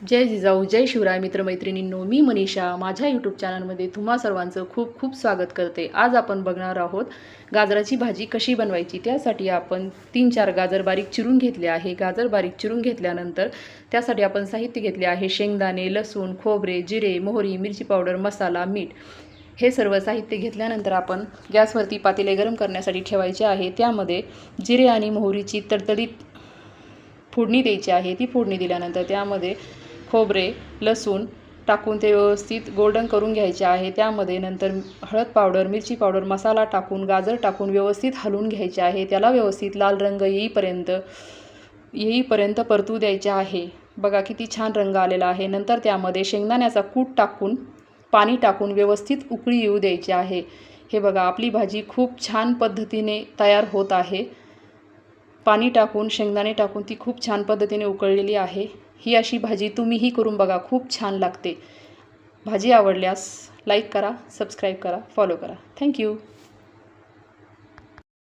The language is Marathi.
जय जिजाऊ जय शिवराय मित्रमैत्रिणींनो मी मनीषा. माझ्या यूट्यूब चॅनलमध्ये तुम्हा सर्वांचं खूप खूप स्वागत करते. आज आपण बघणार आहोत गाजराची भाजी कशी बनवायची? त्यासाठी आपण तीन चार गाजर बारीक चिरून घेतले आहे. गाजर बारीक चिरून घेतल्यानंतर त्यासाठी आपण साहित्य घेतले आहे. शेंगदाणे लसूण खोबरे जिरे मोहरी मिरची पावडर मसाला मीठ हे सर्व साहित्य घेतल्यानंतर आपण गॅसवरती पातेले गरम करण्यासाठी ठेवायचे आहे. त्यामध्ये जिरे आणि मोहरीची तडतडीत फोडणी द्यायची आहे. ती फोडणी दिल्यानंतर त्यामध्ये खोबरे लसूण टाकून ते व्यवस्थित गोल्डन करून घ्यायचे आहे. त्यामध्ये नंतर हळद पावडर मिरची पावडर मसाला टाकून गाजर टाकून व्यवस्थित हलवून घ्यायचे आहे. त्याला व्यवस्थित लाल रंग येईपर्यंत येईपर्यंत परतू द्यायचे आहे. बघा किती छान रंग आलेला आहे. नंतर त्यामध्ये शेंगदाण्याचा कूट टाकून पाणी टाकून व्यवस्थित उकळी येऊ द्यायची आहे. हे बघा आपली भाजी खूप छान पद्धतीने तयार होत आहे. पाणी टाकून शेंगदाणे टाकून ती खूप छान पद्धतीने उकळलेली आहे. ही अशी भाजी तुम्हीही करून बघा खूप छान लागते. भाजी आवडल्यास लाईक करा सबस्क्राईब करा फॉलो करा. थँक्यू